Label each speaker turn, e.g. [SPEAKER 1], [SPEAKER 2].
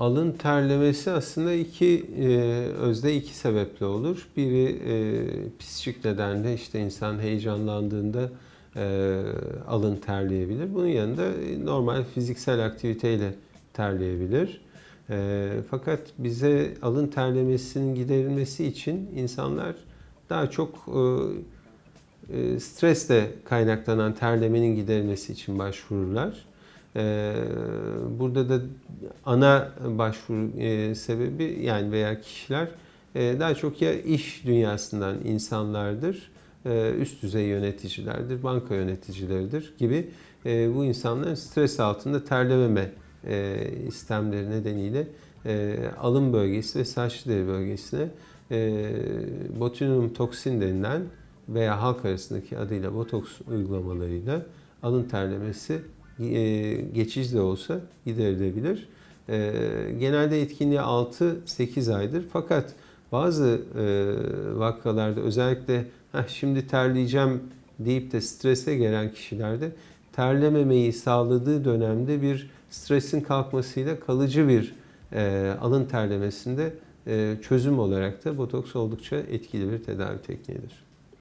[SPEAKER 1] Alın terlemesi aslında iki e, özde iki sebeple olur. Biri e, psikik nedenle işte insan heyecanlandığında e, alın terleyebilir. Bunun yanında normal fiziksel aktiviteyle terleyebilir. E, fakat bize alın terlemesinin giderilmesi için insanlar daha çok e, e, stresle kaynaklanan terlemenin giderilmesi için başvururlar. E, burada da ana başvuru e, sebebi yani veya kişiler e, daha çok ya iş dünyasından insanlardır, e, üst düzey yöneticilerdir, banka yöneticileridir gibi bu insanların stres altında terlememe istemleri nedeniyle alın bölgesi ve saç deri bölgesine botulinum toksin denilen veya halk arasındaki adıyla botoks uygulamalarıyla alın terlemesi e, geçici de olsa giderilebilir. E, genelde etkinliği 6-8 aydır fakat bazı e, vakalarda özellikle "Heh, şimdi terleyeceğim deyip de strese gelen kişilerde terlememeyi sağladığı dönemde bir stresin kalkmasıyla kalıcı bir alın terlemesinde çözüm olarak da botoks oldukça etkili bir tedavi tekniğidir.